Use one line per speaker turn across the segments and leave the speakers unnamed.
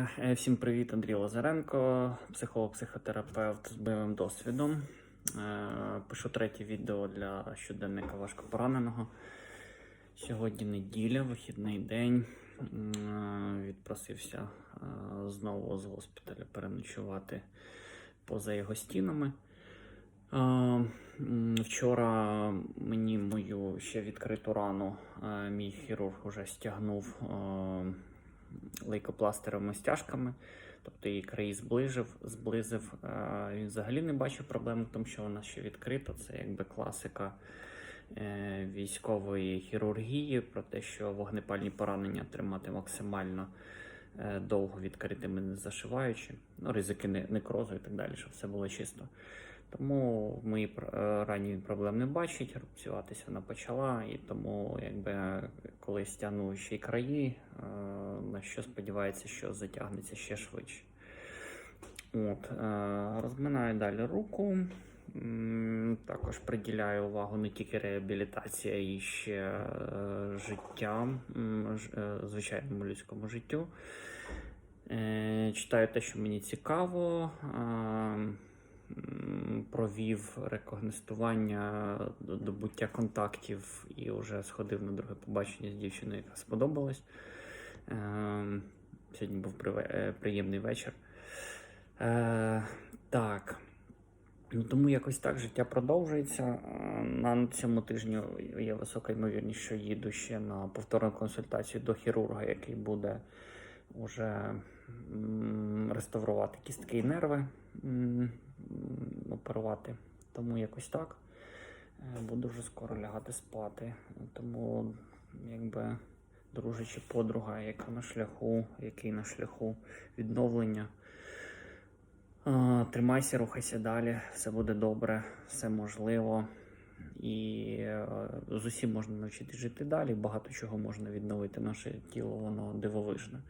Е, Всім привіт, Андрій Лазаренко, психолог-психотерапевт з бойовим досвідом. Е, Пишу третє відео для щоденника важкопораненого. Сьогодні неділя, вихідний день. Е, Відпросився знову з госпіталя переночувати поза його стінами. Вчора мені мою ще відкриту рану мій хірург уже стягнув лейкопластеровими стяжками, тобто її краї зближив, зблизив. Е, Він взагалі не бачив проблем тому, що вона ще відкрита. Це якби класика е, військової хірургії, про те, що вогнепальні поранення тримати максимально е, довго відкритими, не зашиваючи, ну, ризики не- некрозу і так далі, щоб все було чисто. Тому пр- е, він проблем не бачить, рубцюватися вона почала, і тому, якби коли стягну ще й краї, е, на що сподівається, що затягнеться ще швидше. От, е, розминаю далі руку. Також приділяю увагу не тільки реабілітації, й ще життя, звичайному людському життю. Читаю те, що мені цікаво. Провів рекогнестування, добуття контактів і вже сходив на друге побачення з дівчиною, яка сподобалась. Е, Сьогодні був е, приємний вечір. Е, Так. Ну, тому якось так життя продовжується. Е, На цьому тижні є висока ймовірність, що їду ще на повторну консультацію до хірурга, який буде уже реставрувати кістки і нерви, оперувати. Тому якось так. Е, Буду вже скоро лягати спати. Тому, якби дружа чи подруга, яка на шляху, який на шляху відновлення. Тримайся, рухайся далі, все буде добре, все можливо. І е, з усім можна навчити жити далі. Багато чого можна відновити. Наше тіло, воно дивовижне.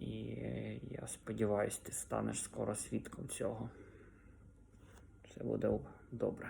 І е, я сподіваюся, ти станеш скоро свідком цього. Все буде добре.